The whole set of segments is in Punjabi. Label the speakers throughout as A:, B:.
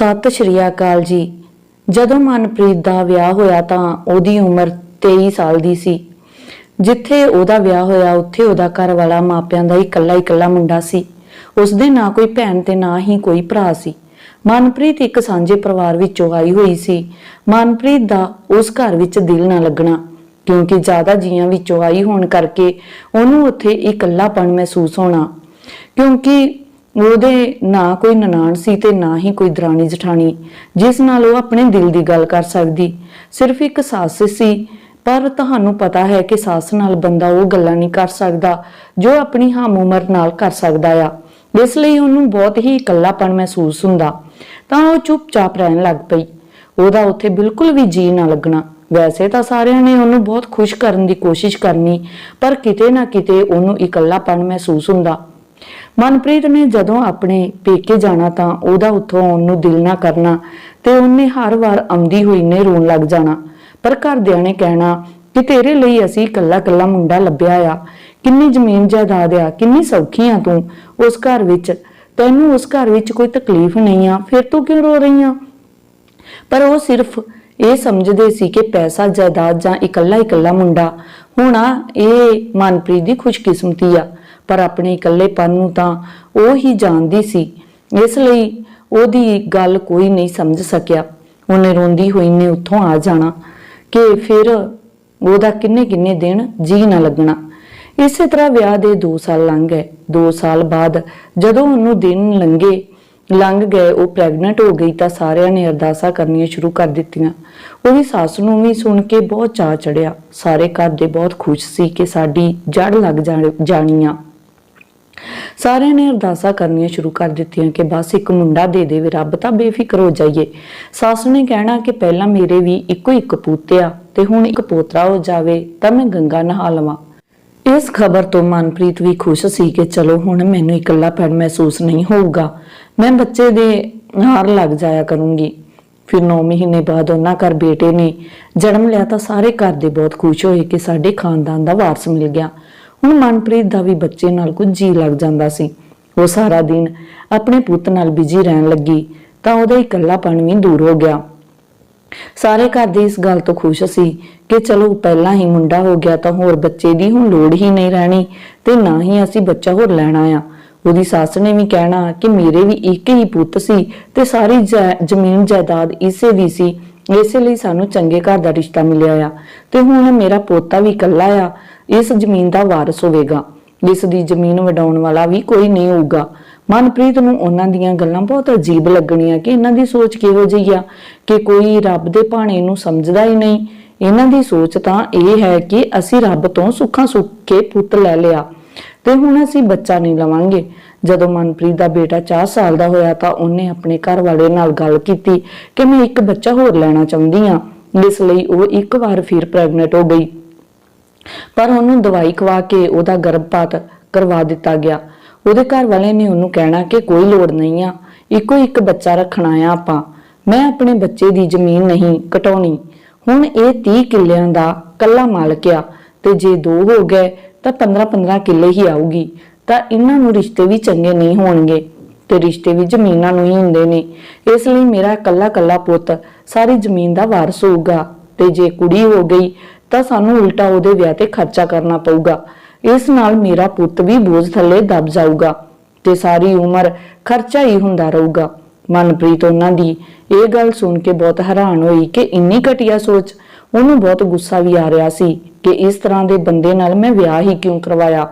A: ਸਤਿ ਸ਼੍ਰੀ ਅਕਾਲ ਜੀ। ਜਦੋਂ ਮਨਪ੍ਰੀਤ ਦਾ ਵਿਆਹ ਹੋਇਆ ਤਾਂ ਉਹਦੀ ਉਮਰ 23 ਸਾਲ ਦੀ ਸੀ। ਜਿੱਥੇ ਉਹਦਾ ਵਿਆਹ ਹੋਇਆ, ਉੱਥੇ ਉਹਦਾ ਘਰ ਵਾਲਾ ਮਾਪਿਆਂ ਦਾ ਇਕੱਲਾ ਇਕੱਲਾ ਮੁੰਡਾ ਸੀ। ਉਸਦੇ ਨਾ ਕੋਈ ਭੈਣ ਤੇ ਨਾ ਹੀ ਕੋਈ ਭਰਾ ਸੀ। ਮਨਪ੍ਰੀਤ ਇੱਕ ਸਾਂਝੇ ਪਰਿਵਾਰ ਵਿੱਚੋਂ ਆਈ ਹੋਈ ਸੀ। ਮਨਪ੍ਰੀਤ ਦਾ ਉਸ ਘਰ ਵਿੱਚ ਦਿਲ ਨਾ ਲੱਗਣਾ, ਕਿਉਂਕਿ ਜ਼ਿਆਦਾ ਜੀਆਂ ਵਿੱਚੋਂ ਆਈ ਹੋਣ ਕਰਕੇ ਉਹਨੂੰ ਉੱਥੇ ਇਕੱਲਾਪਣ ਮਹਿਸੂਸ ਹੋਣਾ, ਕਿਉਂਕਿ ਉਹਦੇ ਨਾ ਕੋਈ ਨਨਾਣ ਸੀ ਤੇ ਨਾ ਹੀ ਕੋਈ ਦਰਾਣੀ ਜਠਾਣੀ, ਜਿਸ ਨਾਲ ਉਹ ਆਪਣੇ ਦਿਲ ਦੀ ਗੱਲ ਕਰ ਸਕਦੀ। ਸਿਰਫ ਇੱਕ ਸੱਸ ਸੀ, ਪਰ ਤੁਹਾਨੂੰ ਪਤਾ ਹੈ ਕਿ ਸੱਸ ਨਾਲ ਬੰਦਾ ਉਹ ਗੱਲਾਂ ਨਹੀਂ ਕਰ ਸਕਦਾ, ਜੋ ਆਪਣੀ ਹਮ ਉਮਰ ਨਾਲ ਕਰ ਸਕਦਾ ਆ। ਇਸ ਲਈ ਉਹਨੂੰ ਬਹੁਤ ਹੀ ਇਕੱਲਾਪਣ ਮਹਿਸੂਸ ਹੁੰਦਾ। ਤਾਂ ਉਹ ਚੁੱਪਚਾਪ ਰਹਿਣ ਲੱਗ ਪਈ। ਉਹਦਾ ਉੱਥੇ ਬਿਲਕੁਲ ਵੀ ਜੀ ਨਾ ਲੱਗਣਾ। ਵੈਸੇ ਤਾਂ ਸਾਰਿਆਂ ਨੇ ਉਹਨੂੰ ਬਹੁਤ ਖੁਸ਼ ਕਰਨ ਦੀ ਕੋਸ਼ਿਸ਼ ਕਰਨੀ, ਪਰ ਕਿਤੇ ਨਾ ਕਿਤੇ ਉਹਨੂੰ ਇਕੱਲਾਪਣ ਮਹਿਸੂਸ ਹੁੰਦਾ। ਮਨਪ੍ਰੀਤ ਨੇ ਜਦੋਂ ਆਪਣੇ ਪੇਕੇ ਜਾਣਾ ਤਾਂ ਉਹਦਾ ਉੱਥੋਂ ਆਉਣ ਨੂੰ ਦਿਲ ਨਾ ਕਰਨਾ ਤੇ ਉਹਨੇ ਹਰ ਵਾਰ ਆਉਂਦੀ ਹੋਈ ਨੇ ਰੋਣ ਲੱਗ ਜਾਣਾ। ਪਰ ਘਰਦਿਆਂ ਨੇ ਕਹਿਣਾ ਕਿ ਤੇਰੇ ਲਈ ਅਸੀਂ ਇਕੱਲਾ ਇਕੱਲਾ ਮੁੰਡਾ ਲੱਭਿਆ ਆ। ਕਿੰਨੀ ਜ਼ਮੀਨ ਜਾਇਦਾਦ ਆ, ਕਿੰਨੀ ਸੌਖੀ ਆ ਤੂੰ ਉਸ ਘਰ ਵਿੱਚ। ਤੈਨੂੰ ਉਸ ਘਰ ਵਿੱਚ ਕੋਈ ਤਕਲੀਫ ਨਹੀਂ ਆ, ਫਿਰ ਤੂੰ ਕਿਉਂ ਰੋ ਰਹੀ ਆ? ਪਰ ਉਹ ਸਿਰਫ ਇਹ ਸਮਝਦੇ ਸੀ ਕਿ ਪੈਸਾ, ਜਾਇਦਾਦ ਜਾਂ ਇਕੱਲਾ ਇਕੱਲਾ ਮੁੰਡਾ, ਹੋਣਾ ਇਹ ਮਨਪ੍ਰੀਤ ਦੀ ਖੁਸ਼ਕਿਸਮਤੀ ਆ। ਪਰ ਆਪਣੇ ਇਕੱਲੇਪਨ ਨੂੰ ਤਾਂ ਉਹ ਹੀ ਜਾਣਦੀ ਸੀ। ਇਸ ਲਈ ਉਹਦੀ ਗੱਲ ਕੋਈ ਨਹੀਂ ਸਮਝ ਸਕਿਆ। ਉਹਨੇ ਰੋਂਦੀ ਹੋਈ ਨੇ ਉੱਥੋਂ ਆ ਜਾਣਾ ਕਿ ਫਿਰ ਉਹਦਾ ਕਿੰਨੇ ਕਿੰਨੇ ਦਿਨ ਜੀ ਨਾ ਲੱਗਣਾ। ਇਸੇ ਤਰ੍ਹਾਂ ਵਿਆਹ ਦੇ 2 ਸਾਲ ਲੰਘ ਗਏ। 2 ਸਾਲ ਬਾਅਦ ਜਦੋਂ ਉਹਨੂੰ ਦਿਨ ਲੰਘੇ, ਲੰਘ ਗਏ, ਉਹ ਪ੍ਰੈਗਨੈਂਟ ਹੋ ਗਈ ਤਾਂ ਸਾਰਿਆਂ ਨੇ ਅਰਦਾਸਾਂ ਕਰਨੀਆਂ ਸ਼ੁਰੂ ਕਰ ਦਿੱਤੀਆਂ। ਉਹਦੀ ਸੱਸ ਨੂੰ ਵੀ ਸੁਣ ਕੇ ਬਹੁਤ ਚਾਅ ਚੜਿਆ। ਸਾਰੇ ਘਰ ਦੇ ਬਹੁਤ ਖੁਸ਼ ਸੀ ਕਿ ਸਾਡੀ ਜੜ ਲੱਗ ਜਾਣ- ਜਾਣੀ ਆ ਸਾਰਿਆਂ ਨੇ ਅਰਦਾਸਾਂ ਕਰਨੀਆਂ ਸ਼ੁਰੂ ਕਰ ਦਿੱਤੀਆਂ ਕਿ ਬਸ ਇੱਕ ਮੁੰਡਾ ਦੇ ਦੇਵੇ, ਰੱਬ ਤਾਂ ਬੇਫਿਕਰ ਹੋ ਜਾਈਏ। ਸੱਸ ਨੇ ਕਹਿਣਾ ਕਿ ਪਹਿਲਾਂ ਮੇਰੇ ਵੀ ਇੱਕੋ ਇੱਕ ਪੁੱਤ ਤੇ ਹੁਣ ਇੱਕ ਪੋਤਰਾ ਹੋ ਜਾਵੇ ਤਾਂ ਮੈਂ ਗੰਗਾ ਨਹਾ ਲਵਾਂ। ਇਸ ਖਬਰ ਤੋਂ ਮਨਪ੍ਰੀਤ ਵੀ ਖੁਸ਼ ਸੀ ਕਿ ਚਲੋ ਹੁਣ ਮੈਨੂੰ ਇਕੱਲਾਪਣ ਮਹਿਸੂਸ ਨਹੀਂ ਹੋਊਗਾ। ਮੈਂ ਬੱਚੇ ਦੇ ਹਾਰ ਲੱਗ ਜਾਇਆ ਕਰੂੰਗੀ। ਫਿਰ 9 ਮਹੀਨੇ ਬਾਅਦ ਉਹਨਾਂ ਘਰ ਬੇਟੇ ਨੇ ਜਨਮ ਲਿਆ ਤਾਂ ਸਾਰੇ ਘਰ ਦੇ ਬਹੁਤ ਖੁਸ਼ ਹੋਏ ਕਿ ਸਾਡੇ ਖਾਨਦਾਨ ਦਾ ਵਾਰਸ ਮਿਲ ਗਿਆ। ਹੁਣ ਮਨਪ੍ਰੀਤ ਦਾ ਵੀ ਬੱਚੇ ਨਾਲ ਕੁਝ ਜੀ ਲੱਗ ਜਾਂਦਾ ਸੀ। ਉਹ ਸਾਰਾ ਦਿਨ ਆਪਣੇ ਪੁੱਤ ਨਾਲ ਬਿਜ਼ੀ ਰਹਿਣ ਲੱਗੀ, ਤਾਂ ਉਹਦਾ ਇਕੱਲਾਪਣ ਵੀ ਦੂਰ ਹੋ ਗਿਆ। ਸਾਰੇ ਘਰ ਦੇ ਇਸ ਗੱਲ ਤੋਂ ਖੁਸ਼ ਸੀ ਕਿ ਚਲੋ ਪਹਿਲਾਂ ਹੀ ਮੁੰਡਾ ਹੋ ਗਿਆ ਤਾਂ ਹੋਰ ਬੱਚੇ ਦੀ ਹੁਣ ਲੋੜ ਹੀ ਨਹੀਂ ਰਹਿਣੀ ਤੇ ਨਾ ਹੀ ਅਸੀਂ ਬੱਚਾ ਹੋਰ ਲੈਣਾ ਆ ਉਹਦੀ ਸੱਸ ਨੇ ਵੀ ਕਹਿਣਾ ਕਿ ਮੇਰੇ ਵੀ ਇੱਕ ਹੀ ਪੁੱਤ ਸੀ ਤੇ ਸਾਰੀ ਜ਼ਮੀਨ ਜਾਇਦਾਦ ਇਸੇ ਦੀ ਸੀ। ਇਸੇ ਲਈ ਸਾਨੂੰ ਚੰਗੇ ਘਰ ਦਾ ਰਿਸ਼ਤਾ ਮਿਲਿਆ ਆ। ਤੇ ਹੁਣ ਮੇਰਾ ਪੋਤਾ ਵੀ ਇਕੱਲਾ ਆ ਇਸ ਜ਼ਮੀਨ ਦਾ ਵਾਰਸ ਹੋਵੇਗਾ ਇਸ ਦੀ ਜ਼ਮੀਨ ਵਡਾਉਣ ਵਾਲਾ ਵੀ ਕੋਈ ਨਹੀਂ ਹੋਊਗਾ। ਮਨਪ੍ਰੀਤ ਨੂੰ ਉਹਨਾਂ ਦੀਆਂ ਗੱਲਾਂ ਬਹੁਤ ਅਜੀਬ ਲੱਗਣੀਆਂ ਕਿ ਇਹਨਾਂ ਦੀ ਸੋਚ ਕਿਹੋ ਜਿਹੀ ਆ, ਕਿ ਕੋਈ ਰੱਬ ਦੇ ਭਾਣੇ ਨੂੰ ਸਮਝਦਾ ਹੀ ਨਹੀਂ। ਇਹਨਾਂ ਦੀ ਸੋਚ ਤਾਂ ਇਹ ਹੈ ਕਿ ਅਸੀਂ ਰੱਬ ਤੋਂ ਸੁੱਖਾਂ ਸੁੱਖ ਕੇ ਪੁੱਤ ਲੈ ਲਿਆ, ਤੇ ਹੁਣ ਅਸੀਂ ਬੱਚਾ ਨਹੀਂ ਲਵਾਂਗੇ। ਜਦੋਂ ਮਨਪ੍ਰੀਤ ਦਾ ਬੇਟਾ 4 ਸਾਲ ਦਾ ਹੋਇਆ ਤਾਂ ਉਹਨੇ ਆਪਣੇ ਘਰ ਵਾਲੇ ਨਾਲ ਗੱਲ ਕੀਤੀ ਕਿ ਮੈਂ ਇੱਕ ਬੱਚਾ ਹੋਰ ਲੈਣਾ ਚਾਹੁੰਦੀ ਆ ਇਸ ਲਈ ਉਹ ਇੱਕ ਵਾਰ ਫਿਰ ਪ੍ਰੈਗਨੈਂਟ ਹੋ ਗਈ। ਪਰ ਉਹਨੂੰ ਦਵਾਈ ਖਵਾ ਕੇ ਉਹਦਾ ਗਰਭਪਾਤ ਕਰਵਾ ਦਿੱਤਾ ਗਿਆ। ਉਹਦੇ ਘਰ ਵਾਲੇ ਨੇ ਉਹਨੂੰ ਕਹਿਣਾ ਕਿ ਕੋਈ ਲੋੜ ਨਹੀਂ ਆ, ਇੱਕੋ ਇੱਕ ਬੱਚਾ ਰੱਖਣਾ ਆ ਆਪਾਂ। ਮੈਂ ਆਪਣੇ ਬੱਚੇ ਦੀ ਜ਼ਮੀਨ ਨਹੀਂ ਕਟਾਉਣੀ। ਹੁਣ ਇਹ 30 ਕਿੱਲਿਆਂ ਦਾ ਕੱਲਾ ਮਾਲਕ ਆ ਤੇ ਜੇ ਦੋ ਹੋ ਗਏ ਤਾਂ 15-15 ਕਿੱਲੇ ਹੀ ਆਊਗੀ। ਤਾਂ ਇਹਨਾਂ ਨੂੰ ਰਿਸ਼ਤੇ ਵੀ ਚੰਗੇ ਨਹੀਂ ਹੋਣਗੇ ਤੇ ਰਿਸ਼ਤੇ ਵੀ ਜ਼ਮੀਨਾਂ ਨੂੰ ਹੀ ਹੁੰਦੇ ਨੇ। ਇਸ ਲਈ ਮੇਰਾ ਕੱਲਾ ਕੱਲਾ ਪੁੱਤ ਸਾਰੀ ਜ਼ਮੀਨ ਦਾ ਵਾਰਸ ਹੋਊਗਾ ਤੇ ਜੇ ਕੁੜੀ ਹੋ ਗਈ ਤਾਂ ਸਾਨੂੰ ਉਲਟਾ ਉਹਦੇ ਵਿਆਹ ਤੇ ਖਰਚਾ ਕਰਨਾ ਪਊਗਾ। ਇਸ ਨਾਲ ਮੇਰਾ ਪੁੱਤ ਵੀ ਬੋਝ ਥੱਲੇ ਦਬ ਜਾਊਗਾ ਤੇ ਸਾਰੀ ਉਮਰ ਖਰਚਾ ਹੀ ਹੁੰਦਾ ਰਹੂਗਾ। ਮਨਪ੍ਰੀਤ ਉਹਨਾਂ ਦੀ ਇਹ ਗੱਲ ਸੁਣ ਕੇ ਬਹੁਤ ਹੈਰਾਨ ਹੋਈ ਕਿ ਇੰਨੀ ਘਟੀਆ ਸੋਚ, ਉਹਨੂੰ ਬਹੁਤ ਗੁੱਸਾ ਵੀ ਆ ਰਿਹਾ ਸੀ ਕਿ ਇਸ ਤਰ੍ਹਾਂ ਦੇ ਬੰਦੇ ਨਾਲ ਮੈਂ ਵਿਆਹ ਹੀ ਕਿਉਂ ਕਰਵਾਇਆ।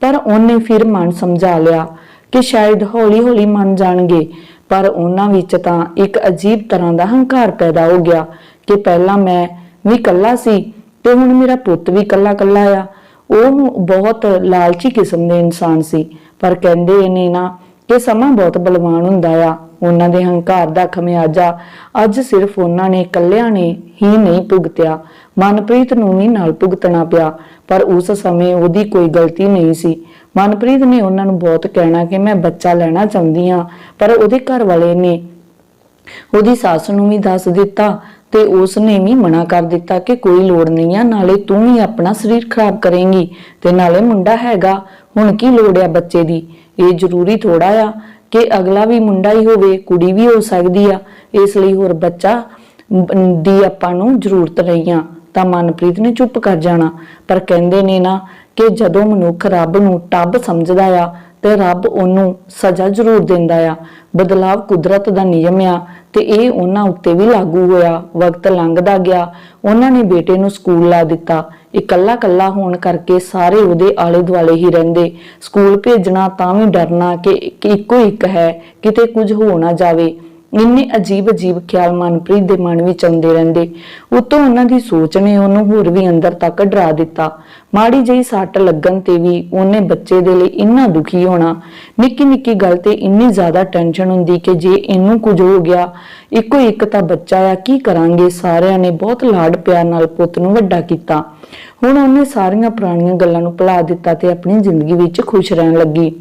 A: ਪਰ ਉਹਨੇ ਫਿਰ ਮਨ ਸਮਝਾ ਲਿਆ ਕਿ ਸ਼ਾਇਦ ਹੌਲੀ-ਹੌਲੀ ਮੰਨ ਜਾਣਗੇ, ਪਰ ਉਹਨਾਂ ਵਿੱਚ ਤਾਂ ਇੱਕ ਅਜੀਬ ਤਰ੍ਹਾਂ ਦਾ ਹੰਕਾਰ ਪੈਦਾ ਹੋ ਗਿਆ ਕਿ ਪਹਿਲਾਂ ਮੈਂ ਵੀ ਇਕੱਲਾ ਸੀ ਤੇ ਹੁਣ ਮੇਰਾ ਪੁੱਤ ਵੀ ਕੱਲਾ ਕੱਲਾ ਆ। ਉਹ ਬਹੁਤ ਲਾਲਚੀ ਕਿਸਮ ਦੇ ਇਨਸਾਨ ਸੀ। ਪਰ ਕਹਿੰਦੇ ਨੇ ਨਾ ਕਿ ਸਮਾਂ ਬਹੁਤ ਬਲਵਾਨ ਹੁੰਦਾ ਆ। ਉਹਨਾਂ ਦੇ ਹੰਕਾਰ ਦਾ ਖਮਿਆਜਾ ਅੱਜ ਸਿਰਫ ਉਹਨਾਂ ਨੇ, ਇਕੱਲਿਆਂ ਨੇ ਹੀ ਨਹੀਂ ਭੁਗਤਿਆ। ਮਨਪ੍ਰੀਤ ਨੂੰ ਵੀ ਨਾਲ ਭੁਗਤਣਾ ਪਿਆ, ਪਰ ਉਸ ਸਮੇਂ ਉਹਦੀ ਕੋਈ ਗਲਤੀ ਨਹੀਂ ਸੀ। ਮਨਪ੍ਰੀਤ ਨੇ ਉਹਨਾਂ ਨੂੰ ਬਹੁਤ ਕਹਿਣਾ ਕਿ ਮੈਂ ਬੱਚਾ ਲੈਣਾ ਚਾਹੁੰਦੀ ਹਾਂ, ਪਰ ਉਹਦੇ ਘਰ ਵਾਲੇ ਨੇ ਉਹਦੀ ਸੱਸ ਨੂੰ ਵੀ ਦੱਸ ਦਿੱਤਾ ਤੇ ਉਸ ਨੇ ਵੀ ਮਨਾ ਕਰ ਦਿੱਤਾ ਕਿ ਕੋਈ ਲੋੜ ਨਹੀਂ ਆ, ਨਾਲੇ ਤੂੰ ਵੀ ਆਪਣਾ ਸਰੀਰ ਖਰਾਬ ਕਰੇਂਗੀ ਤੇ ਨਾਲੇ ਮੁੰਡਾ ਹੈਗਾ, ਹੁਣ ਕੀ ਲੋੜ ਆ ਬੱਚੇ ਦੀ? ਇਹ ਜ਼ਰੂਰੀ ਥੋੜਾ ਆ ਕਿ ਅਗਲਾ ਵੀ ਮੁੰਡਾ ਹੀ ਹੋਵੇ, ਕੁੜੀ ਵੀ ਹੋ ਸਕਦੀ ਆ। ਇਸ ਲਈ ਹੋਰ ਬੱਚਾ ਦੀ ਆਪਾਂ ਨੂੰ ਜ਼ਰੂਰਤ ਨਹੀਂ ਆ। ਤਾਂ ਮਨਪ੍ਰੀਤ ਨੇ ਚੁੱਪ ਕਰ ਜਾਣਾ। ਪਰ ਕਹਿੰਦੇ ਨੇ ਨਾ ਕਿ ਜਦੋਂ ਮਨੁੱਖ ਰੱਬ ਨੂੰ ਟੱਬ ਸਮਝਦਾ ਆ ਤੇ ਰੱਬ ਉਹਨੂੰ ਸਜ਼ਾ ਜ਼ਰੂਰ ਦਿੰਦਾ ਆ। ਬਦਲਾਵ ਕੁਦਰਤ ਦਾ ਨਿਯਮ ਆ। ਤੇ ਇਹ ਉਹਨਾਂ ਉੱਤੇ ਵੀ ਲਾਗੂ ਹੋਇਆ, ਵਕਤ ਲੰਘਦਾ ਗਿਆ। ਉਹਨਾਂ ਨੇ ਬੇਟੇ ਨੂੰ ਸਕੂਲ ਲਾ ਦਿੱਤਾ। ਇਕੱਲਾ ਇਕੱਲਾ ਹੋਣ ਕਰਕੇ ਸਾਰੇ ਉਹਦੇ ਆਲੇ ਦੁਆਲੇ ਹੀ ਰਹਿੰਦੇ। ਸਕੂਲ ਭੇਜਣਾ ਤਾਂ ਵੀ ਡਰਨਾ ਕਿ ਕਿ ਇੱਕੋ ਇੱਕ ਹੈ, ਕਿਤੇ ਕੁਝ ਹੋ ਨਾ ਜਾਵੇ। ਇੰਨੇ ਅਜੀਬ ਅਜੀਬ ਖਿਆਲ ਮਨਪ੍ਰੀਤ ਦੇ ਮਨ ਵਿੱਚ ਆਉਂਦੇ ਰਹਿੰਦੇ। ਉਤੋਂ ਉਹਨਾਂ ਦੀ ਸੋਚ ਨੇ ਉਹਨੂੰ ਹੋਰ ਵੀ ਅੰਦਰ ਤੱਕ ਡਰਾ ਦਿੱਤਾ। ਮਾੜੀ ਜਿਹੀ ਸੱਟ ਲੱਗਣ ਤੇ ਵੀ ਉਹਨੇ ਬੱਚੇ ਦੇ ਲਈ ਇੰਨਾ ਦੁਖੀ ਹੋਣਾ। ਨਿੱਕੀ ਨਿੱਕੀ ਗੱਲ ਤੇ ਇੰਨੀ ਜ਼ਿਆਦਾ ਟੈਨਸ਼ਨ ਹੁੰਦੀ ਕਿ ਜੇ ਇਹਨੂੰ ਕੁਝ ਹੋ ਗਿਆ, ਇੱਕੋ ਇੱਕ ਤਾਂ ਬੱਚਾ ਆ, ਕੀ ਕਰਾਂਗੇ? ਸਾਰਿਆਂ ਨੇ ਬਹੁਤ ਲਾਡ ਪਿਆਰ ਨਾਲ ਪੁੱਤ ਨੂੰ ਵੱਡਾ ਕੀਤਾ। ਹੁਣ ਉਹਨੇ ਸਾਰੀਆਂ ਪੁਰਾਣੀਆਂ ਗੱਲਾਂ ਨੂੰ ਭੁਲਾ ਦਿੱਤਾ ਤੇ ਆਪਣੀ ਜ਼ਿੰਦਗੀ ਵਿੱਚ ਖੁਸ਼ ਰਹਿਣ ਲੱਗੀ।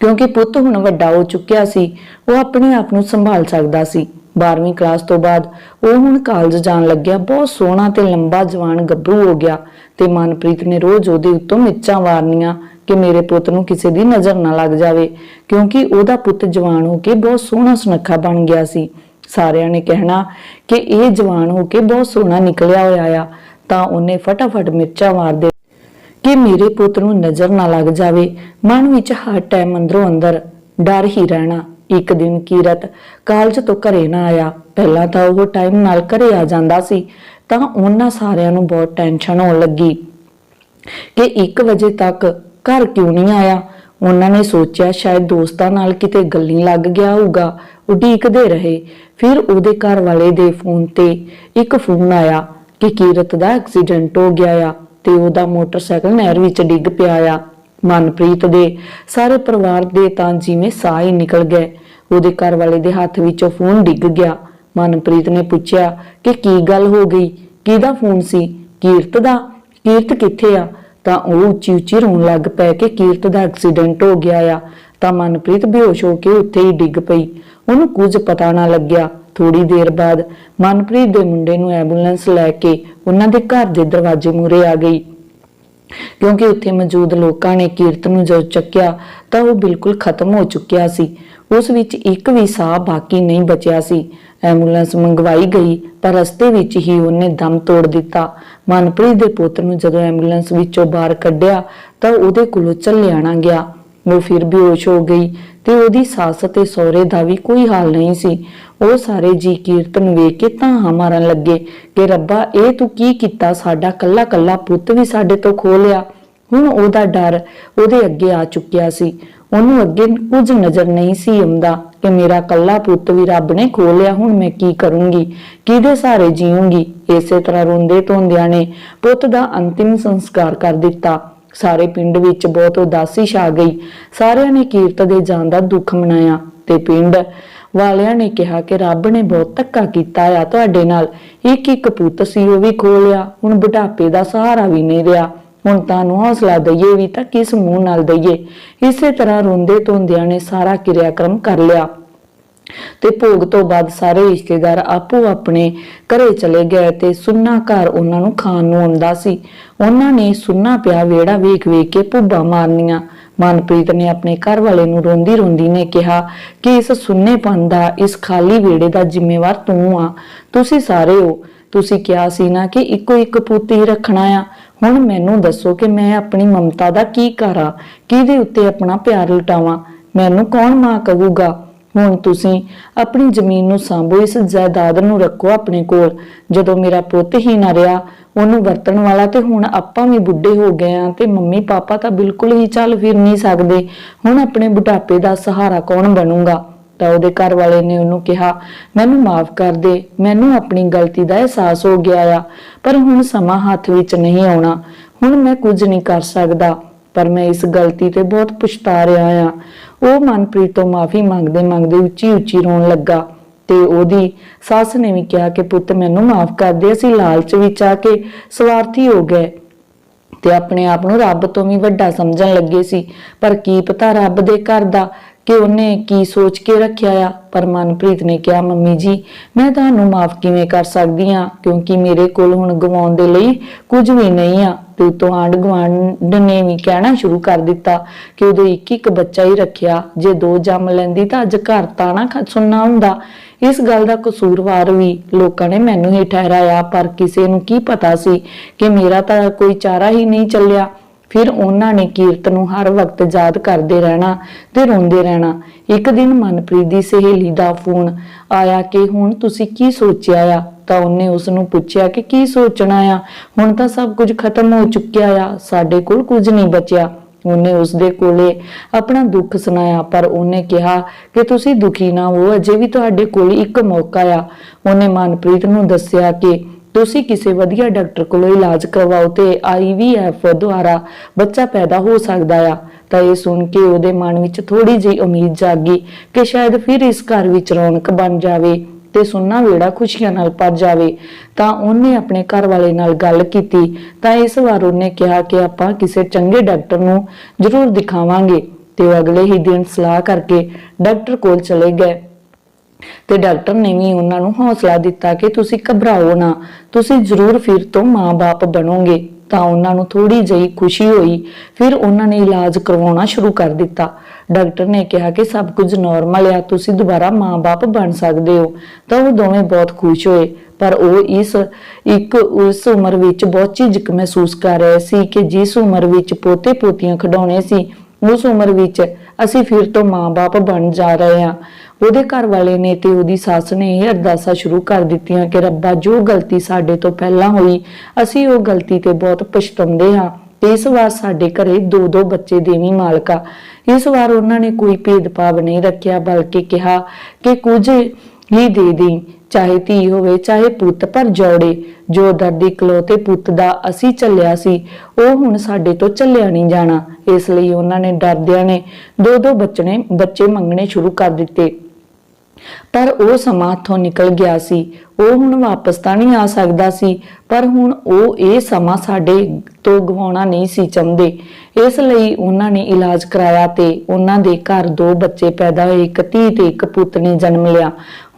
A: ਕਿਉਂਕਿ ਪੁੱਤ ਹੁਣ ਵੱਡਾ ਹੋ ਚੁੱਕਿਆ ਸੀ, ਉਹ ਆਪਣੇ ਆਪ ਨੂੰ ਸੰਭਾਲ ਸਕਦਾ ਸੀ। 12ਵੀਂ ਕਲਾਸ ਤੋਂ ਬਾਅਦ ਉਹ ਹੁਣ ਕਾਲਜ ਜਾਣ ਲੱਗਿਆ, ਬਹੁਤ ਸੋਹਣਾ ਤੇ ਲੰਬਾ ਜਵਾਨ ਗੱਭਰੂ ਹੋ ਗਿਆ ਤੇ ਮਨਪ੍ਰੀਤ ਨੇ ਰੋਜ਼ ਉਹਦੇ ਉੱਤੋਂ ਮਿਰਚਾਂ ਵਾਰਨੀਆਂ ਕਿ ਮੇਰੇ ਪੁੱਤ ਨੂੰ ਕਿਸੇ ਦੀ ਨਜ਼ਰ ਨਾ ਲੱਗ ਜਾਵੇ, ਕਿਉਂਕਿ ਉਹਦਾ ਪੁੱਤ ਜਵਾਨ ਹੋ ਕੇ ਬਹੁਤ ਸੋਹਣਾ ਸੁਨੱਖਾ ਬਣ ਗਿਆ ਸੀ। ਸਾਰਿਆਂ ਨੇ ਕਹਿਣਾ ਕਿ ਇਹ ਜਵਾਨ ਹੋ ਕੇ ਬਹੁਤ ਸੋਹਣਾ ਨਿਕਲਿਆ ਹੋਇਆ ਆ, ਤਾਂ ਉਹਨੇ ਫਟਾਫਟ ਮਿਰਚਾਂ ਮਾਰਦੇ ਕਿ ਮੇਰੇ ਪੁੱਤ ਨੂੰ ਨਜ਼ਰ ਨਾ ਲੱਗ ਜਾਵੇ। ਮਨ ਵਿੱਚ ਹਰ ਟਾਈਮ ਅੰਦਰੋਂ ਅੰਦਰ। ਡਰ ਹੀ ਰਹਿਣਾ। ਇੱਕ ਦਿਨ ਕੀਰਤ ਕਾਲਜ ਤੋਂ ਘਰੇ ਨਾ ਆਇਆ। ਪਹਿਲਾਂ ਤਾਂ ਉਹ ਟਾਈਮ ਨਾਲ ਘਰੇ ਆ ਜਾਂਦਾ ਸੀ। ਤਾਂ ਉਹਨਾਂ ਸਾਰਿਆਂ ਨੂੰ ਬਹੁਤ ਟੈਨਸ਼ਨ ਹੋਣ ਲੱਗੀ ਕਿ 1 ਵਜੇ ਤੱਕ ਘਰ ਕਿਉਂ ਨਹੀਂ ਆਇਆ? ਉਹਨਾਂ ਨੇ ਸੋਚਿਆ ਸ਼ਾਇਦ ਦੋਸਤਾਂ ਨਾਲ ਕਿਤੇ ਗੱਲੀ ਲੱਗ ਗਿਆ ਹੋਊਗਾ। ਉਡੀਕਦੇ ਰਹੇ। ਫਿਰ ਉਹਦੇ ਘਰ ਵਾਲੇ ਦੇ ਫੋਨ ਤੇ ਇੱਕ ਫੋਨ ਆਇਆ ਕਿ ਕੀਰਤ ਦਾ ਐਕਸੀਡੈਂਟ ਹੋ ਗਿਆ ਆ। ਤੇ ਉਹਦਾ ਮੋਟਰਸਾਈਕਲ ਨਹਿਰ ਵਿੱਚ ਡਿੱਗ ਪਿਆ ਆ। ਮਨਪ੍ਰੀਤ ਦੇ ਸਾਰੇ ਪਰਿਵਾਰ ਦੇ ਤਾਂ ਜਿਵੇਂ ਸਾਹ ਹੀ ਨਿਕਲ ਗਏ। ਉਹਦੇ ਘਰ ਵਾਲੇ ਦੇ ਹੱਥ ਵਿੱਚੋਂ ਫੋਨ ਡਿੱਗ ਗਿਆ। ਮਨਪ੍ਰੀਤ ਨੇ ਪੁੱਛਿਆ ਕਿ ਕੀ ਗੱਲ ਹੋ ਗਈ? ਕਿਹਦਾ ਫੋਨ ਸੀ? ਕੀਰਤ ਦਾ? ਕੀਰਤ ਕਿੱਥੇ ਆ? ਤਾਂ ਉਹ ਉੱਚੀ ਉੱਚੀ ਰੋਣ ਲੱਗ ਪਏ ਕਿ ਕੀਰਤ ਦਾ ਐਕਸੀਡੈਂਟ ਹੋ ਗਿਆ ਆ। ਤਾਂ ਮਨਪ੍ਰੀਤ ਬੇਹੋਸ਼ ਹੋ ਕੇ ਉੱਥੇ ਹੀ ਡਿੱਗ ਪਈ। ਉਹਨੂੰ ਕੁਝ ਪਤਾ ਨਾ ਲੱਗਿਆ। ਥੋੜੀ ਦੇਰ ਬਾਅਦ ਮਨਪ੍ਰੀਤ ਦੇ ਮੁੰਡੇ ਨੂੰ ਐਂਬੂਲੈਂਸ ਲੈ ਕੇ ਉਹਨਾਂ ਦੇ ਘਰ ਦੇ ਦਰਵਾਜ਼ੇ ਮੂਹਰੇ ਆ ਗਈ। ਕਿਉਂਕਿ ਉੱਥੇ ਮੌਜੂਦ ਲੋਕਾਂ ਨੇ ਕੀਰਤ ਨੂੰ ਜਦੋਂ ਚੱਕਿਆ ਤਾਂ ਉਹ ਬਿਲਕੁਲ ਖਤਮ ਹੋ ਚੁੱਕਿਆ ਸੀ। ਉਸ ਵਿੱਚ ਇੱਕ ਵੀ ਸਾਹ ਬਾਕੀ ਨਹੀਂ ਬਚਿਆ ਸੀ। ਐਂਬੂਲੈਂਸ ਮੰਗਵਾਈ ਗਈ ਪਰ ਰਸਤੇ ਵਿੱਚ ਹੀ ਉਹਨੇ ਦਮ ਤੋੜ ਦਿੱਤਾ। ਮਨਪ੍ਰੀਤ ਦੇ ਪੁੱਤ ਨੂੰ ਜਦੋਂ ਐਂਬੂਲੈਂਸ ਵਿੱਚੋਂ ਬਾਹਰ ਕੱਢਿਆ ਤਾਂ ਉਹਦੇ ਕੋਲੋਂ ਚੱਲਿਆਣਾ ਗਿਆ। ਉਹ ਫਿਰ ਬੇਹੋਸ਼ ਹੋ ਗਈ। ਤੇ ਉਹਦੀ ਸੱਸ ਤੇ ਸਹੁਰੇ ਦਾ ਵੀ ਕੋਈ ਹਾਲ ਨਹੀਂ ਸੀ। ਉਹ ਸਾਰੇ ਜੀ ਕੀਰਤਨ ਵੇਖ ਕੇ ਤਾਂ ਮਾਰਨ ਲੱਗੇ ਕਿ ਰੱਬਾ, ਇਹ ਤੂੰ ਕੀ ਕੀਤਾ? ਸਾਡਾ ਕੱਲਾ ਕੱਲਾ ਪੁੱਤ ਵੀ ਸਾਡੇ ਤੋਂ ਖੋ ਲਿਆ। ਹੁਣ ਉਹਦਾ ਡਰ ਉਹਦੇ ਅੱਗੇ ਆ ਚੁੱਕਿਆ ਸੀ। ਉਹਨੂੰ ਅੱਗੇ ਕੁਝ ਨਜ਼ਰ ਨਹੀਂ ਸੀ ਆਉਂਦਾ ਕਿ ਮੇਰਾ ਕੱਲਾ ਪੁੱਤ ਵੀ ਰੱਬ ਨੇ ਖੋ ਲਿਆ। ਹੁਣ ਮੈਂ ਕੀ ਕਰੂੰਗੀ? ਕਿਹਦੇ ਸਾਰੇ ਜੀਵਾਂਗੀ ਇਸੇ ਤਰ੍ਹਾਂ ਰੋਂਦੇ ਧੋਂਦਿਆਂ ਨੇ ਪੁੱਤ ਦਾ ਅੰਤਿਮ ਸੰਸਕਾਰ ਕਰ ਦਿੱਤਾ। ਸਾਰੇ ਪਿੰਡ ਵਿੱਚ ਬਹੁਤ ਉਦਾਸੀ ਛਾ ਗਈ। ਸਾਰਿਆਂ ਨੇ ਕੀਰਤ ਦੇ ਜਾਣ ਦਾ ਦੁੱਖ ਮਨਾਇਆ ਤੇ ਪਿੰਡ ਵਾਲਿਆਂ ਨੇ ਕਿਹਾ ਕਿ ਰੱਬ ਨੇ ਬਹੁਤ ਧੱਕਾ ਕੀਤਾ ਆ ਤੁਹਾਡੇ ਨਾਲ। ਇੱਕ ਇੱਕ ਪੁੱਤ ਸੀ, ਉਹ ਵੀ ਖੋ ਲਿਆ। ਹੁਣ ਬੁਢਾਪੇ ਦਾ ਸਹਾਰਾ ਵੀ ਨਹੀਂ ਰਿਹਾ। ਹੁਣ ਤੁਹਾਨੂੰ ਹੌਸਲਾ ਦਈਏ ਵੀ ਤਾਂ ਕਿਸ ਮੂੰਹ ਨਾਲ ਦਈਏ। ਇਸੇ ਤਰ੍ਹਾਂ ਰੋਂਦੇ ਧੋਂਦਿਆਂ ਨੇ ਸਾਰਾ ਕਿਰਿਆਕਰਮ ਕਰ ਲਿਆ। ਤੇ ਭੋਗ ਤੋਂ ਬਾਅਦ ਸਾਰੇ ਰਿਸ਼ਤੇਦਾਰ ਆਪੋ ਆਪਣੇ ਘਰੇ ਚਲੇ ਗਏ ਤੇ ਸੁੰਨਾ ਘਰ ਉਹਨਾਂ ਨੂੰ ਖਾਣ ਨੂੰ ਆਉਂਦਾ ਸੀ। ਉਹਨਾਂ ਨੇ ਸੁੰਨਾ ਪਿਆ ਵੇੜਾ ਵੇਖ ਵੇਖ ਕੇ ਭੁੱਬਾ ਮਾਰਨੀਆਂ। ਮਨਪ੍ਰੀਤ ਨੇ ਆਪਣੇ ਘਰ ਵਾਲੇ ਨੂੰ ਰੋਂਦੀ ਰੋਂਦੀ ਨੇ ਕਿਹਾ ਕਿ ਇਸ ਸੁੰਨੇਪਨ ਦਾ, ਇਸ ਖਾਲੀ ਵੇੜੇ ਦਾ ਜ਼ਿੰਮੇਵਾਰ ਤੂੰ ਆ। ਤੁਸੀਂ ਸਾਰੇ ਹੋ। ਤੁਸੀਂ ਕਿਹਾ ਸੀ ਨਾ ਕਿ ਇੱਕੋ ਇੱਕ ਪੁੱਤ ਹੀ ਰੱਖਣਾ ਆ। ਹੁਣ ਮੈਨੂੰ ਦੱਸੋ ਕਿ ਮੈਂ ਆਪਣੀ ਮਮਤਾ ਦਾ ਕੀ ਕਰਾਂ ਕਿਹਦੇ ਉੱਤੇ ਆਪਣਾ ਪਿਆਰ ਲੁਟਾਵਾਂ? ਮੈਨੂੰ ਕੌਣ ਮਾਂ ਕਹੂਗਾ? ਹੁਣ ਤੁਸੀਂ ਆਪਣੀ ਜ਼ਮੀਨ ਨੂੰ ਸਾਂਭੋ, ਇਸ ਜਾਇਦਾਦ ਨੂੰ ਰੱਖੋ ਆਪਣੇ ਕੋਲ। ਜਦੋਂ ਮੇਰਾ ਪੁੱਤ ਹੀ ਨਾ ਰਿਹਾ, ਉਹਨੂੰ ਵਰਤਣ ਵਾਲਾ ਤੇ ਹੁਣ ਆਪਾਂ ਵੀ ਬੁੱਢੇ ਹੋ ਗਏ ਆ ਤੇ ਮੰਮੀ ਪਾਪਾ ਤਾਂ ਬਿਲਕੁਲ ਹੀ ਚੱਲ ਫਿਰ ਨਹੀਂ ਸਕਦੇ। ਹੁਣ ਆਪਣੇ ਬੁਢਾਪੇ ਦਾ ਸਹਾਰਾ ਕੌਣ ਬਣੂਗਾ? ਤਾਂ ਉਹਦੇ ਘਰ ਵਾਲੇ ਨੇ ਉਹਨੂੰ ਕਿਹਾ, ਮੈਨੂੰ ਮਾਫ ਕਰ ਦੇ, ਮੈਨੂੰ ਆਪਣੀ ਗਲਤੀ ਦਾ ਅਹਿਸਾਸ ਹੋ ਗਿਆ ਆ, ਪਰ ਹੁਣ ਸਮਾਂ ਹੱਥ ਵਿੱਚ ਨਹੀਂ ਆਉਣਾ। ਹੁਣ ਮੈਂ ਕੁਝ ਨਹੀਂ ਕਰ ਸਕਦਾ, ਪਰ ਮੈਂ ਇਸ ਗਲਤੀ ਤੇ ਬਹੁਤ ਪਛਤਾ ਰਿਹਾ ਆ। ਉਹ ਮਨਪ੍ਰੀਤ ਤੋਂ ਮਾਫੀ ਮੰਗਦੇ ਮੰਗਦੇ ਉੱਚੀ ਉੱਚੀ ਰੋਣ ਲੱਗਾ ਤੇ ਉਹਦੀ ਸੱਸ ਨੇ ਵੀ ਕਿਹਾ ਕਿ ਪੁੱਤ ਮੈਨੂੰ ਮਾਫ ਕਰ ਦੇ, ਅਸੀਂ ਲਾਲਚ ਵਿੱਚ ਆ ਕੇ ਸਵਾਰਥੀ ਹੋ ਗਏ। ਤੇ ਆਪਣੇ ਆਪ ਨੂੰ ਰੱਬ ਤੋਂ ਵੀ ਵੱਡਾ ਸਮਝਣ ਲੱਗੇ ਸੀ, ਪਰ ਕੀ ਪਤਾ ਰੱਬ ਦੇ ਘਰ ਦਾ ਕਿ ਉਹਨੇ ਕੀ ਸੋਚ ਕੇ ਰੱਖਿਆ ਆ? ਪਰ ਮਨਪ੍ਰੀਤ ਨੇ ਕਿਹਾ, ਮੰਮੀ ਜੀ, ਮੈਂ ਤੁਹਾਨੂੰ ਮਾਫ ਕਿਵੇਂ ਕਰ ਸਕਦੀ ਆ ਕਿਉਂਕਿ ਮੇਰੇ ਕੋਲ ਹੁਣ ਗਵਾਉਣ ਦੇ ਲਈ ਕੁਝ ਵੀ ਨਹੀਂ ਆ। ਤੇ ਉਤੋਂ ਆਂਢ ਗੁਆਂਢ ਨੇ ਵੀ ਕਹਿਣਾ ਸ਼ੁਰੂ ਕਰ ਦਿੱਤਾ ਕਿ ਉਦੋਂ ਇੱਕ ਇੱਕ ਬੱਚਾ ਹੀ ਰੱਖਿਆ। ਜੇ ਦੋ ਜੰਮ ਲੈਂਦੀ ਤਾਂ ਅੱਜ ਘਰ ਤਾਣਾ ਖਾ, ਸੁਣਨਾ ਹੁੰਦਾ। ਇਸ ਗੱਲ ਦਾ ਕਸੂਰਵਾਰ ਵੀ ਲੋਕਾਂ ਨੇ ਮੈਨੂੰ ਹੀ ਠਹਿਰਾਇਆ। ਪਰ ਕਿਸੇ ਨੂੰ ਕੀ ਪਤਾ ਸੀ ਕਿ ਮੇਰਾ ਤਾਂ ਕੋਈ ਚਾਰਾ ਹੀ ਨਹੀਂ ਚੱਲਿਆ। ਫਿਰ ਉਹਨਾਂ ਨੇ ਕੀਰਤ ਨੂੰ ਹਰ ਵਕਤ ਯਾਦ ਕਰਦੇ ਰਹਿਣਾ ਤੇ ਰੋਂਦੇ ਰਹਿਣਾ। ਇੱਕ ਦਿਨ ਮਨਪ੍ਰੀਤ ਦੀ ਸਹੇਲੀ ਦਾ ਫੋਨ ਆਇਆ ਕਿ, ਹੁਣ ਤੁਸੀਂ ਕੀ ਸੋਚਿਆ ਆ? ਤਾਂ ਉਹਨੇ ਉਸ ਨੂੰ ਪੁੱਛਿਆ ਕਿ, ਕੀ ਸੋਚਣਾ ਆ? ਹੁਣ ਤਾਂ ਸਭ ਕੁਝ ਖਤਮ ਹੋ ਚੁੱਕਿਆ ਆ। ਸਾਡੇ ਕੋਲ ਕੁਝ ਨਹੀਂ ਬਚਿਆ। ਉਹਨੇ ਉਸ ਦੇ ਕੋਲੇ ਆਪਣਾ ਦੁੱਖ ਸੁਣਾਇਆ, ਪਰ ਉਹਨੇ ਕਿਹਾ ਕਿ, ਤੁਸੀਂ ਦੁਖੀ ਨਾ ਹੋ, ਅਜੇ ਵੀ ਤੁਹਾਡੇ ਕੋਲ ਇੱਕ ਮੌਕਾ ਆ। ਉਹਨੇ ਮਨਪ੍ਰੀਤ ਨੂੰ ਦੱਸਿਆ ਕਿ ਤੁਸੀਂ ਕਿਸੇ ਵਧੀਆ ਡਾਕਟਰ ਕੋਲੋਂ ਇਲਾਜ ਕਰਵਾਓ ਤੇ ਆਈਵੀਐਫ ਦੁਆਰਾ ਬੱਚਾ ਪੈਦਾ ਹੋ ਸਕਦਾ ਆ। ਤਾਂ ਇਹ ਸੁਣ ਕੇ ਉਹਦੇ ਮਨ ਵਿੱਚ ਥੋੜੀ ਜਿਹੀ ਉਮੀਦ ਜਾਗੀ ਕਿ ਸ਼ਾਇਦ ਫਿਰ ਇਸ ਘਰ ਵਿੱਚ ਰੌਣਕ ਬਣ ਜਾਵੇ ਤੇ ਸੁੰਨਾ ਵੇੜਾ ਖੁਸ਼ੀਆਂ ਨਾਲ ਭਰ ਜਾਵੇ। ਤਾਂ ਉਹਨੇ ਆਪਣੇ ਘਰ ਵਾਲੇ ਨਾਲ ਗੱਲ ਕੀਤੀ। ਤਾਂ ਇਸ ਵਾਰ ਉਹਨੇ ਕਿਹਾ ਕਿ ਆਪਾਂ ਕਿਸੇ ਚੰਗੇ ਡਾਕਟਰ ਨੂੰ ਜ਼ਰੂਰ ਦਿਖਾਵਾਂਗੇ। ਤੇ ਉਹ ਅਗਲੇ ਹੀ ਦਿਨ ਸਲਾਹ ਕਰਕੇ ਡਾਕਟਰ ਕੋਲ ਚਲੇ ਗਏ। ਤੇ ਡਾਕਟਰ ਨੇ ਵੀ ਉਹਨਾਂ ਨੂੰ ਹੌਸਲਾ ਦਿੱਤਾ ਕਿ ਤੁਸੀਂ ਘਬਰਾਓ ਨਾ, ਤੁਸੀਂ ਜ਼ਰੂਰ ਫਿਰ ਤੋਂ ਮਾਂ-ਬਾਪ ਬਣੋਗੇ, ਤਾਂ ਉਹਨਾਂ ਨੂੰ ਥੋੜੀ ਜਿਹੀ ਖੁਸ਼ੀ ਹੋਈ, ਫਿਰ ਉਹਨਾਂ ਨੇ ਇਲਾਜ ਕਰਵਾਉਣਾ ਸ਼ੁਰੂ ਕਰ ਦਿੱਤਾ। ਡਾਕਟਰ ਨੇ ਕਿਹਾ ਕਿ ਸਭ ਕੁਝ ਨਾਰਮਲ ਆ, ਤੁਸੀਂ ਦੁਬਾਰਾ ਮਾਂ-ਬਾਪ ਬਣ ਸਕਦੇ ਹੋ, ਤਾਂ ਉਹ ਦੋਵੇਂ ਬਹੁਤ ਖੁਸ਼ ਹੋਏ, ਪਰ ਉਹ ਇਸ, ਇੱਕ ਉਸ ਉਮਰ ਵਿੱਚ ਬਹੁਤ ਝਿਜਕ ਮਹਿਸੂਸ ਕਰ ਰਹੇ ਸੀ ਕਿ ਜਿਸ ਉਮਰ ਵਿੱਚ ਪੋਤੇ ਪੋਤੀਆਂ ਖਿਡਾਉਣੇ ਸੀ, ਉਸ ਉਮਰ ਵਿੱਚ ਅਸੀਂ ਫਿਰ ਤੋਂ ਮਾਂ-ਬਾਪ ਬਣ ਜਾ ਰਹੇ ਹਾਂ। ਉਹਦੇ ਘਰ ਵਾਲੇ ਨੇ ਤੇ ਉਹਦੀ ਸੱਸ ਨੇ ਇਹ ਅਰਦਾਸਾਂ ਸ਼ੁਰੂ ਕਰ ਦਿੱਤੀਆਂ ਕਿ ਰੱਬਾ ਜੋ ਗਲਤੀ ਸਾਡੇ ਤੋਂ ਪਹਿਲਾਂ ਹੋਈ, ਅਸੀਂ ਉਹ ਗਲਤੀ ਤੇ ਬਹੁਤ ਪਛਤਾਉਂਦੇ ਹਾਂ ਤੇ ਇਸ ਵਾਰ ਸਾਡੇ ਘਰੇ ਦੋ ਦੋ ਬੱਚੇ ਦੇਵੀ ਮਾਲਕਾ ਇਸ ਵਾਰ ਉਹਨਾਂ ਨੇ ਕੋਈ ਭੇਦਭਾਵ ਨਹੀਂ ਰੱਖਿਆ, ਬਲਕਿ ਕਿਹਾ ਕਿ ਕੁਝ ਹੀ ਦੇ ਦੇ ਚਾਹੇ ਧੀ ਹੋਵੇ, ਚਾਹੇ ਪੁੱਤ, ਪਰ ਜੋੜੇ, ਜੋ ਦਰਦੀ ਕਲੋਤੇ ਪੁੱਤ ਦਾ ਅਸੀਂ ਚੱਲਿਆ ਸੀ, ਉਹ ਹੁਣ ਸਾਡੇ ਤੋਂ ਚੱਲਿਆ ਨਹੀਂ ਜਾਣਾ। ਇਸ ਲਈ ਉਹਨਾਂ ਨੇ ਡਰਦਿਆਂ ਨੇ ਦੋ ਦੋ ਬੱਚਣੇ ਬੱਚੇ ਮੰਗਣੇ ਸ਼ੁਰੂ ਕਰ ਦਿੱਤੇ। ਪਰ ਉਹ ਸਮਾਂ ਹੱਥੋਂ ਨਿਕਲ ਗਿਆ ਸੀ। ਉਹ ਹੁਣ ਵਾਪਸ ਤਾਂ ਨਹੀਂ ਆ ਸਕਦਾ ਸੀ, ਪਰ ਹੁਣ ਉਹ ਇਹ ਸਮਾਂ ਸਾਡੇ ਤੋਂ ਗਵਾਉਣਾ ਨਹੀਂ ਸੀ ਚਾਹੁੰਦੇ। ਇਸ ਲਈ ਉਹਨਾਂ ਨੇ ਇਲਾਜ ਕਰਾਇਆ ਤੇ ਉਹਨਾਂ ਦੇ ਘਰ ਦੋ ਬੱਚੇ ਪੈਦਾ ਹੋਏ, ਇੱਕ ਧੀ ਤੇ ਇੱਕ ਪੁੱਤ ਨੇ ਜਨਮ ਲਿਆ।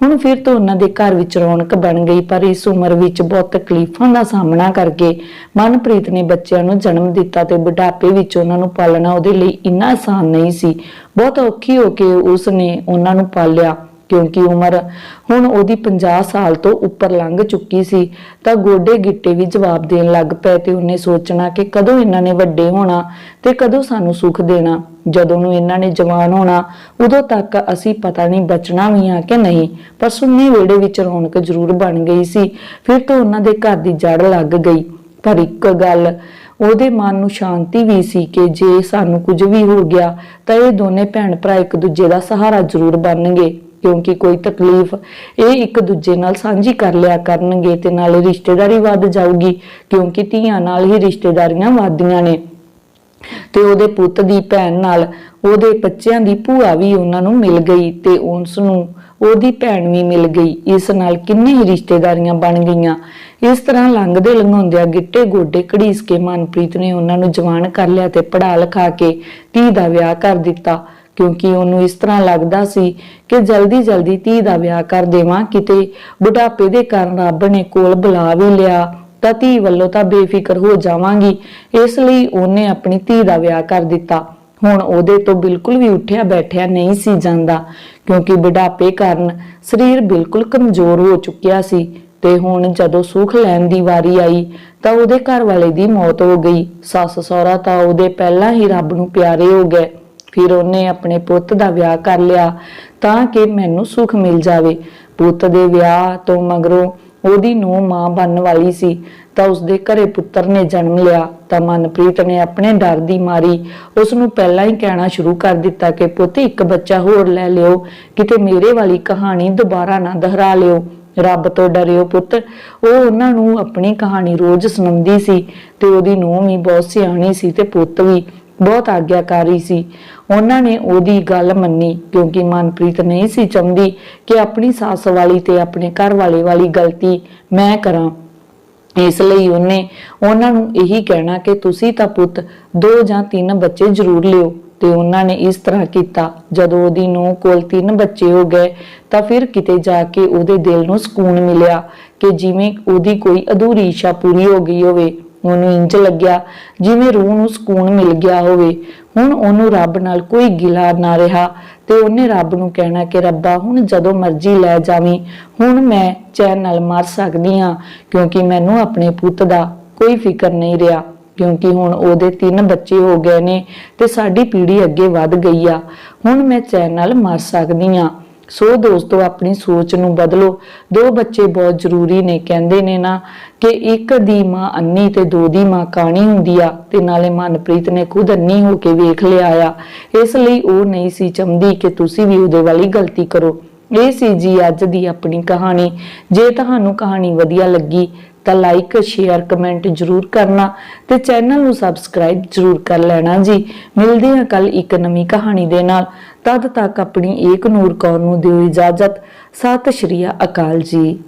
A: ਹੁਣ ਫਿਰ ਤੋਂ ਉਹਨਾਂ ਦੇ ਘਰ ਵਿੱਚ ਰੌਣਕ ਬਣ ਗਈ, ਪਰ ਇਸ ਉਮਰ ਵਿੱਚ ਬਹੁਤ ਤਕਲੀਫਾਂ ਦਾ ਸਾਹਮਣਾ ਕਰਕੇ ਮਨਪ੍ਰੀਤ ਨੇ ਬੱਚਿਆਂ ਨੂੰ ਜਨਮ ਦਿੱਤਾ ਤੇ ਬੁਢਾਪੇ ਵਿੱਚ ਉਹਨਾਂ ਨੂੰ ਪਾਲਣਾ ਉਹਦੇ ਲਈ ਇੰਨਾ ਆਸਾਨ ਨਹੀਂ ਸੀ। ਬਹੁਤ ਔਖੀ ਹੋ ਕੇ ਉਸ ਨੇ ਉਹਨਾਂ ਨੂੰ ਪਾਲਿਆ। ਕਿਉਂਕਿ ਉਮਰ ਹੁਣ ਉਹਦੀ 50 ਸਾਲ ਤੋਂ ਉੱਪਰ ਲੰਘ ਚੁੱਕੀ ਸੀ, ਤਾਂ ਗੋਡੇ ਗਿੱਟੇ ਵੀ ਜਵਾਬ ਦੇਣ ਲੱਗ ਪਏ ਤੇ ਉਹਨੇ ਸੋਚਣਾ ਕਿ ਕਦੋਂ ਇਹਨਾਂ ਨੇ ਵੱਡੇ ਹੋਣਾ ਤੇ ਕਦੋਂ ਸਾਨੂੰ ਸੁੱਖ ਦੇਣਾ। ਜਦੋਂ ਨੂੰ ਇਹਨਾਂ ਨੇ ਜਵਾਨ ਹੋਣਾ, ਉਦੋਂ ਤੱਕ ਅਸੀਂ ਪਤਾ ਨਹੀਂ ਬਚਣਾ ਵੀ ਆ ਕਿ ਨਹੀਂ। ਪਰ ਸੁੰਨੇ ਵੇੜੇ ਵਿੱਚ ਰੌਣਕ ਜ਼ਰੂਰ ਬਣ ਗਈ ਸੀ। ਫਿਰ ਤੋਂ ਉਹਨਾਂ ਦੇ ਘਰ ਦੀ ਜੜ ਲੱਗ ਗਈ। ਪਰ ਇੱਕ ਗੱਲ, ਉਹਦੇ ਮਨ ਨੂੰ ਸ਼ਾਂਤੀ ਵੀ ਸੀ ਕਿ ਜੇ ਸਾਨੂੰ ਕੁਝ ਵੀ ਹੋ ਗਿਆ, ਤਾਂ ਇਹ ਦੋਨੇ ਭੈਣ ਭਰਾ ਇੱਕ ਦੂਜੇ ਦਾ ਸਹਾਰਾ ਜ਼ਰੂਰ ਬਣਨਗੇ। ਕਿਉਂਕਿ ਕੋਈ ਤਕਲੀਫ ਇਹ ਇੱਕ ਦੂਜੇ ਨਾਲ ਸਾਂਝੀ ਕਰ ਲਿਆ ਕਰਨਗੇ ਤੇ ਨਾਲੇ ਰਿਸ਼ਤੇਦਾਰੀ ਵੱਧ ਜਾਊਗੀ, ਕਿਉਂਕਿ ਧੀਆਂ ਨਾਲ ਹੀ ਰਿਸ਼ਤੇਦਾਰੀਆਂ ਵੱਧਦੀਆਂ ਨੇ। ਤੇ ਉਹਦੇ ਪੁੱਤ ਦੀ ਭੈਣ ਨਾਲ ਉਹਦੇ ਬੱਚਿਆਂ ਦੀ ਭੂਆ ਵੀ ਉਹਨਾਂ ਨੂੰ ਮਿਲ ਗਈ ਤੇ ਉਸ ਨੂੰ ਉਹਦੀ ਭੈਣ ਵੀ ਮਿਲ ਗਈ। ਇਸ ਨਾਲ ਕਿੰਨੇ ਹੀ ਰਿਸ਼ਤੇਦਾਰੀਆਂ ਬਣ ਗਈਆਂ। ਇਸ ਤਰ੍ਹਾਂ ਲੰਘਦੇ ਲੰਘਾਉਂਦਿਆਂ ਗਿੱਟੇ ਗੋਡੇ ਘੜੀਸ ਕੇ ਮਨਪ੍ਰੀਤ ਨੇ ਉਹਨਾਂ ਨੂੰ ਜਵਾਨ ਕਰ ਲਿਆ ਤੇ ਪੜਾ ਲਿਖਾ ਕੇ ਧੀ ਦਾ ਵਿਆਹ ਕਰ ਦਿੱਤਾ। ਕਿਉਂਕਿ ਉਹਨੂੰ ਇਸ ਤਰ੍ਹਾਂ ਲੱਗਦਾ ਸੀ ਕਿ ਜਲਦੀ ਜਲਦੀ ਧੀ ਦਾ ਵਿਆਹ ਕਰ ਦੇਵਾਂ, ਕਿਤੇ ਬੁਢਾਪੇ ਦੇ ਕਾਰਨ ਰੱਬ ਨੇ ਕੋਲ ਬੁਲਾ ਵੀ ਲਿਆ, ਤਾਂ ਧੀ ਵੱਲੋਂ ਤਾਂ ਬੇਫਿਕਰ ਹੋ ਜਾਵਾਂਗੀ, ਇਸ ਲਈ ਉਹਨੇ ਆਪਣੀ ਧੀ ਦਾ ਵਿਆਹ ਕਰ ਦਿੱਤਾ। ਹੁਣ ਉਹਦੇ ਤੋਂ ਬਿਲਕੁਲ ਵੀ ਉੱਠਿਆ ਬੈਠਿਆ ਨਹੀਂ ਸੀ ਜਾਂਦਾ, ਕਿਉਂਕਿ ਬੁਢਾਪੇ ਕਾਰਨ ਸਰੀਰ ਬਿਲਕੁਲ ਕਮਜ਼ੋਰ ਹੋ ਚੁੱਕਿਆ ਸੀ ਤੇ ਹੁਣ ਜਦੋਂ ਸੁੱਖ ਲੈਣ ਦੀ ਵਾਰੀ ਆਈ, ਤਾਂ ਉਹਦੇ ਘਰ ਵਾਲੇ ਦੀ ਮੌਤ ਹੋ ਗਈ। ਸੱਸ ਸਹੁਰਾ ਤਾਂ ਉਹਦੇ ਪਹਿਲਾਂ ਹੀ ਰੱਬ ਨੂੰ ਪਿਆਰੇ ਹੋ ਗਏ। ਫਿਰ ਉਹਨੇ ਆਪਣੇ ਪੁੱਤ ਦਾ ਵਿਆਹ ਕਰ ਲਿਆ ਤਾਂ ਕਿ ਮੈਨੂੰ ਸੁੱਖ ਮਿਲ ਜਾਵੇ। ਪੁੱਤ ਦੇ ਵਿਆਹ ਤੋਂ ਮਗਰੋਂ ਉਹਦੀ ਨੂੰ ਮਾਂ ਬਣਨ ਵਾਲੀ ਸੀ ਤਾਂ ਉਸਦੇ ਘਰੇ ਪੁੱਤਰ ਨੇ ਜਨਮ ਲਿਆ। ਤਾਂ ਮਨਪ੍ਰੀਤ ਨੇ ਆਪਣੇ ਡਰ ਦੀ ਮਾਰੀ। ਉਸ ਨੂੰ ਪਹਿਲਾਂ ਹੀ ਕਹਿਣਾ ਸ਼ੁਰੂ ਕਰ ਦਿੱਤਾ ਕਿ, ਪੁੱਤ, ਇੱਕ ਬੱਚਾ ਹੋਰ ਲੈ ਲਿਓ। ਕਿਤੇ ਮੇਰੇ ਵਾਲੀ ਕਹਾਣੀ ਦੁਬਾਰਾ ਨਾ ਦੁਹਰਾ ਲਿਓ। ਰੱਬ ਤੋਂ ਡਰਿਓ ਪੁੱਤ। ਉਹ ਉਹਨਾਂ ਨੂੰ ਆਪਣੀ ਕਹਾਣੀ ਰੋਜ਼ ਸੁਣਾਉਂਦੀ ਸੀ ਤੇ ਉਹਦੀ ਨੂੰਹ ਵੀ ਬਹੁਤ ਸਿਆਣੀ ਸੀ ਤੇ ਪੁੱਤ ਵੀ ਬਹੁਤ ਆਗਿਆਕਾਰੀ ਸੀ। ਉਹਨਾਂ ਨੇ ਉਹਦੀ ਗੱਲ ਮੰਨੀ ਕਿਉਂਕਿ ਮਨਪ੍ਰੀਤ ਨਹੀਂ ਸੀ ਚਾਹੁੰਦੀ ਕਿ ਆਪਣੀ ਸੱਸ ਵਾਲੀ ਤੇ ਆਪਣੇ ਘਰ ਵਾਲੇ ਵਾਲੀ ਗਲਤੀ ਮੈਂ ਕਰਾਂ। ਇਸ ਲਈ ਉਹਨੇ ਉਹਨਾਂ ਨੂੰ ਇਹੀ ਕਹਿਣਾ ਕਿ ਤੁਸੀਂ ਤਾਂ ਪੁੱਤ ਦੋ ਜਾਂ ਤਿੰਨ ਬੱਚੇ ਜ਼ਰੂਰ ਲਿਓ ਤੇ ਉਹਨਾਂ ਨੇ ਇਸ ਤਰ੍ਹਾਂ ਕੀਤਾ। ਜਦੋਂ ਉਹਦੀ ਨੂੰ ਕੋਲ ਤਿੰਨ ਬੱਚੇ ਹੋ ਗਏ ਤਾਂ ਫਿਰ ਕਿਤੇ ਜਾ ਕੇ ਉਹਦੇ ਦਿਲ ਨੂੰ ਸਕੂਨ ਮਿਲਿਆ ਕਿ ਜਿਵੇਂ ਉਹਦੀ ਕੋਈ ਅਧੂਰੀ ਇੱਛਾ ਪੂਰੀ ਹੋ ਗਈ ਹੋਵੇ। ਉਹਨੂੰ ਇੰਜ ਲੱਗਿਆ ਜਿਵੇਂ ਰੂਹ ਨੂੰ ਸਕੂਨ ਮਿਲ ਗਿਆ ਹੋਵੇ। ਹੁਣ ਉਹਨੂੰ ਰੱਬ ਨਾਲ ਕੋਈ ਗਿਲਾ ਨਾ ਰਿਹਾ ਤੇ ਉਹਨੇ ਰੱਬ ਨੂੰ ਕਹਿਣਾ ਕਿ ਰੱਬਾ, ਹੁਣ ਜਦੋਂ ਮਰਜ਼ੀ ਲੈ ਜਾਵੀਂ, ਹੁਣ ਮੈਂ ਚੈਨ ਨਾਲ ਮਰ ਸਕਦੀ ਹਾਂ, ਕਿਉਂਕਿ ਮੈਨੂੰ ਆਪਣੇ ਪੁੱਤ ਦਾ ਕੋਈ ਫਿਕਰ ਨਹੀਂ ਰਿਹਾ, ਕਿਉਂਕਿ ਹੁਣ ਉਹਦੇ ਤਿੰਨ ਬੱਚੇ ਹੋ ਗਏ ਨੇ ਤੇ ਸਾਡੀ ਪੀੜ੍ਹੀ ਅੱਗੇ ਵੱਧ ਗਈ ਆ, ਹੁਣ ਮੈਂ ਚੈਨ ਨਾਲ ਮਰ ਸਕਦੀ ਹਾਂ। ਸੋ ਦੋਸਤੋ, ਆਪਣੀ ਸੋਚ ਨੂੰ ਬਦਲੋ। ਦੋ ਬੱਚੇ ਬਹੁਤ ਜ਼ਰੂਰੀ ਨੇ, ਕਹਿੰਦੇ ਨੇ ਨਾ ਕਿ ਇੱਕ ਦੀ ਮਾਂ ਅੰਨੀ ਤੇ ਦੋ ਦੀ ਮਾਂ ਕਾਣੀ ਹੁੰਦੀ ਆ ਤੇ ਨਾਲੇ ਮਨਪ੍ਰੀਤ ਨੇ ਖੁਦ ਅੰਨੀ ਹੋ ਕੇ ਵੇਖ ਲਿਆ ਆ। ਇਸ ਲਈ ਉਹ ਨਹੀਂ ਸੀ ਚਾਹੁੰਦੀ ਕਿ ਤੁਸੀਂ ਵੀ ਉਹਦੇ ਵਾਲੀ ਗਲਤੀ ਕਰੋ। ਇਹ ਸੀ ਜੀ ਅੱਜ ਦੀ ਆਪਣੀ ਕਹਾਣੀ। ਜੇ ਤੁਹਾਨੂੰ ਕਹਾਣੀ ਵਧੀਆ ਲੱਗੀ ਤਾਂ ਲਾਈਕ ਸ਼ੇਅਰ ਕਮੈਂਟ ਜਰੂਰ ਕਰਨਾ ਤੇ ਚੈਨਲ ਨੂੰ ਸਬਸਕ੍ਰਾਈਬ ਜਰੂਰ ਕਰ ਲੈਣਾ ਜੀ। ਮਿਲਦੇ ਹਾਂ ਕੱਲ ਇੱਕ ਨਵੀਂ ਕਹਾਣੀ ਦੇ ਨਾਲ। ਤਦ ਤੱਕ ਆਪਣੀ ਏਕ ਨੂਰ ਕੌਰ ਨੂੰ ਦਿਓ ਇਜਾਜ਼ਤ। ਸਤਿ ਸ਼੍ਰੀ ਅਕਾਲ ਜੀ।